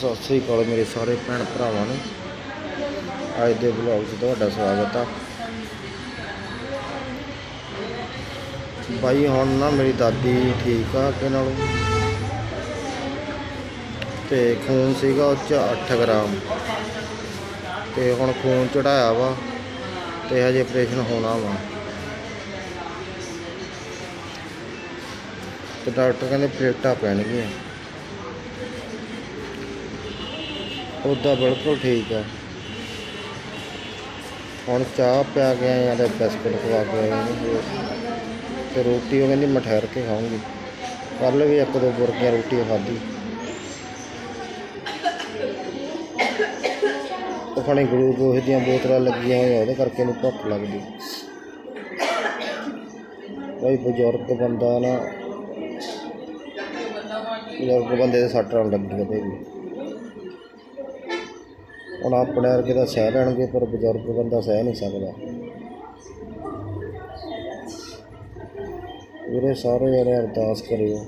ਸਤਿ ਸ੍ਰੀ ਅਕਾਲ ਮੇਰੇ ਸਾਰੇ ਭੈਣ ਭਰਾਵਾਂ ਨੂੰ। ਅੱਜ ਦੇ ਵਲੌਗ 'ਚ ਤੁਹਾਡਾ ਸਵਾਗਤ ਆ। ਬਾਈ, ਹੁਣ ਨਾ ਮੇਰੀ ਦਾਦੀ ਠੀਕ ਆ ਅੱਗੇ ਨਾਲੋਂ। ਤੇ ਖੂਨ ਸੀਗਾ ਉਹ 'ਚ 8 ਗ੍ਰਾਮ। ਤੇ ਹੁਣ ਖੂਨ ਚੜਾਇਆ ਵਾ ਤੇ ਹਜੇ ਆਪਰੇਸ਼ਨ ਹੋਣਾ ਵਾ। ਤੇ ਡਾਕਟਰ ਕਹਿੰਦੇ ਪਲੇਟਾਂ ਪੈਣਗੀਆਂ। ਉਹਦਾ ਬਿਲਕੁਲ ਠੀਕ ਆ। ਹੁਣ ਚਾਹ ਪਿਆ ਕੇ ਆਏ ਆ ਬਿਸਕੁਟ ਖਵਾ ਕੇ ਆਏ ਨੇ ਤੇ ਰੋਟੀ ਉਹ ਕਹਿੰਦੀ ਮੈਂ ਠਹਿਰ ਕੇ ਖਾਉਂਗੀ ਕੱਲ ਵੀ ਇੱਕ ਦੋ ਬੁਰਕੀਆਂ ਰੋਟੀ ਖਾਧੀ। ਆਪਣੇ ਖਾਣੀ ਗਲੂਕੋਜ਼ ਦੀਆਂ ਬੋਤਲਾਂ ਲੱਗੀਆਂ ਹੋਈਆਂ, ਉਹਦੇ ਕਰਕੇ ਨੂੰ ਭੁੱਖ ਲੱਗਦੀ। ਕੋਈ ਬਜ਼ੁਰਗ ਬੰਦਾ ਨਾ, ਬਜ਼ੁਰਗ ਬੰਦੇ ਦੇ ਸੱਟ ਨਾਲ ਲੱਗੀ ਕਦੇ ਵੀ ਹੁਣ ਆਪਣੇ ਵਰਗੇ ਤਾਂ ਸਹਿ ਲੈਣਗੇ, ਪਰ ਬਜ਼ੁਰਗ ਬੰਦਾ ਸਹਿ ਨਹੀਂ ਸਕਦਾ। ਵੀਰੇ ਸਾਰੇ ਜਣੇ ਅਰਦਾਸ ਕਰਿਓ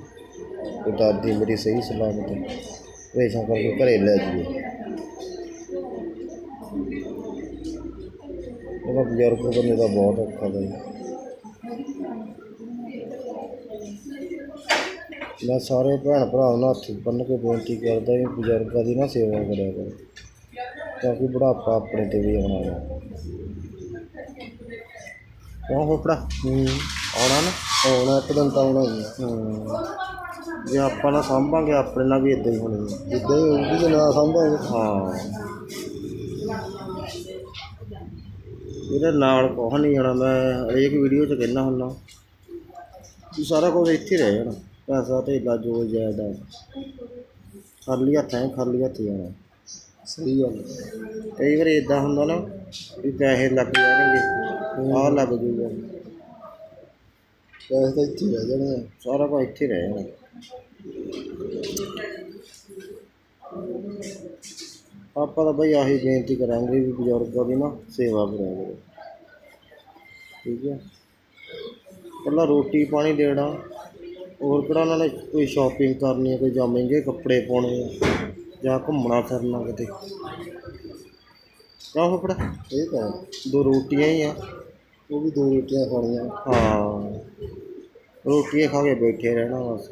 ਕਿ ਦਾਦੀ ਮੇਰੀ ਸਹੀ ਸਲਾਮਤ ਰੇਸ਼ਾ ਕਰਕੇ ਘਰੇ ਲੈ ਜਾਈਏ। ਉਹਦਾ ਬਜ਼ੁਰਗ ਬੰਦੇ ਦਾ ਬਹੁਤ ਔਖਾ ਬਈ ਮੈਂ ਸਾਰੇ ਭੈਣ ਭਰਾਵਾਂ ਨੂੰ ਹੱਥ ਬੰਨ੍ਹ ਕੇ ਬੇਨਤੀ ਕਰਦਾ ਕਿ ਬਜ਼ੁਰਗਾਂ ਦੀ ਨਾ ਸੇਵਾ ਕਰਿਆ ਕਰੋ। ਕਿਉਂਕਿ ਬੁਢਾਪਾ ਆਪਣੇ ਤੇ ਵੀ ਆਉਣਾ ਹੈ ਕਿਉਂ ਫੋਫੜਾ? ਆਉਣਾ ਨਾ? ਆਉਣਾ ਇੱਕ ਦਿਨ ਤਾਂ ਆਉਣਾ ਹੀ ਆ। ਹੂੰ। ਜੇ ਆਪਾਂ ਨਾ ਸਾਂਭਾਂਗੇ ਆਪਣੇ ਨਾਲ ਵੀ ਇਦਾਂ ਹੀ ਹੋਣੀ ਹੈ ਜਿੱਦਾਂ ਹੀ ਹੋਊਗੀ ਜੇ ਨਾ ਸੰਭਾਂਗੇ। ਹਾਂ। ਇਹਦੇ ਨਾਲ ਕੁਛ ਨਹੀਂ ਜਾਣਾ ਮੈਂ ਹਰੇਕ ਵੀਡੀਓ 'ਚ ਕਹਿੰਦਾ ਹੁੰਦਾ। ਕਿ ਸਾਰਾ ਕੁਝ ਇੱਥੇ ਹੀ ਰਹਿ ਜਾਣਾ। ਪੈਸਾ ਧੇਲਾ ਜੋ ਜਾਇਦਾ ਖਾਲੀ ਹੱਥ ਐ ਖਾਲੀ ਹੱਥ ਜਾਣਾ ਸਹੀ ਗੱਲ ਹੈ। ਕਈ ਵਾਰੀ ਇਦਾਂ ਹੁੰਦਾ ਨਾ ਵੀ ਪੈਸੇ ਲੱਗ ਜਾਣਗੇ, ਆਹ ਲੱਗ ਜੂਗਾ। ਪੈਸੇ ਤਾਂ ਇੱਥੇ ਰਹਿ ਜਾਣੇ ਆ, ਸਾਰਾ ਕੁਝ ਇੱਥੇ ਰਹਿ ਜਾਣਾ। ਆਪਾਂ ਤਾਂ ਬਈ ਆਹੀ ਬੇਨਤੀ ਕਰਾਂਗੇ ਵੀ ਬਜ਼ੁਰਗਾਂ ਦੀ ਨਾ ਸੇਵਾ ਕਰਿਆ ਕਰੋ। ਠੀਕ ਹੈ ਪਹਿਲਾਂ ਰੋਟੀ ਪਾਣੀ ਦੇਣਾ, ਹੋਰ ਕਿਹੜਾ ਉਹਨਾਂ ਨੇ ਕੋਈ ਸ਼ਾਪਿੰਗ ਕਰਨੀ ਹੈ ਕੋਈ ਜਾਂ ਕੱਪੜੇ ਪਾਉਣੇ ਆ। ਜਾਂ ਘੁੰਮਣਾ ਫਿਰਨਾ ਕਿਤੇ। ਕਿਉਂ ਫਪੜਾ ਇਹ ਤਾਂ ਦੋ ਰੋਟੀਆਂ ਹੀ ਆ। ਉਹ ਵੀ ਦੋ ਰੋਟੀਆਂ ਖਾਣੀਆਂ। ਹਾਂ। ਰੋਟੀਆਂ ਖਾ ਕੇ ਬੈਠੇ ਰਹਿਣਾ ਬਸ।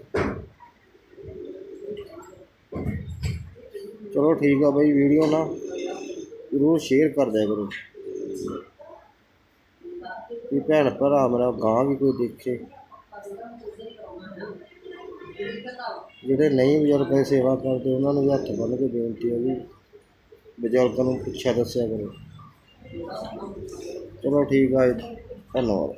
ਚਲੋ ਠੀਕ ਆ ਬਾਈ, ਵੀਡੀਓ ਨਾ ਜ਼ਰੂਰ ਸ਼ੇਅਰ ਕਰ ਦਿਆ ਕਰੋ। ਵੀ ਭੈਣ ਭਰਾ ਮੇਰਾ ਗਾਂ ਵੀ ਕੋਈ ਦੇਖੇ। ਜਿਹੜੇ ਨਹੀਂ ਬਜ਼ੁਰਗ ਦੀ ਸੇਵਾ ਕਰਦੇ, ਉਹਨਾਂ ਨੂੰ ਵੀ ਹੱਥ ਬੰਨ੍ਹ ਕੇ ਬੇਨਤੀ ਹੈ ਵੀ ਬਜ਼ੁਰਗਾਂ ਨੂੰ ਪੁੱਛਿਆ ਦੱਸਿਆ ਕਰੋ ਚਲੋ ਠੀਕ ਆ ਜੀ। ਧੰਨਵਾਦ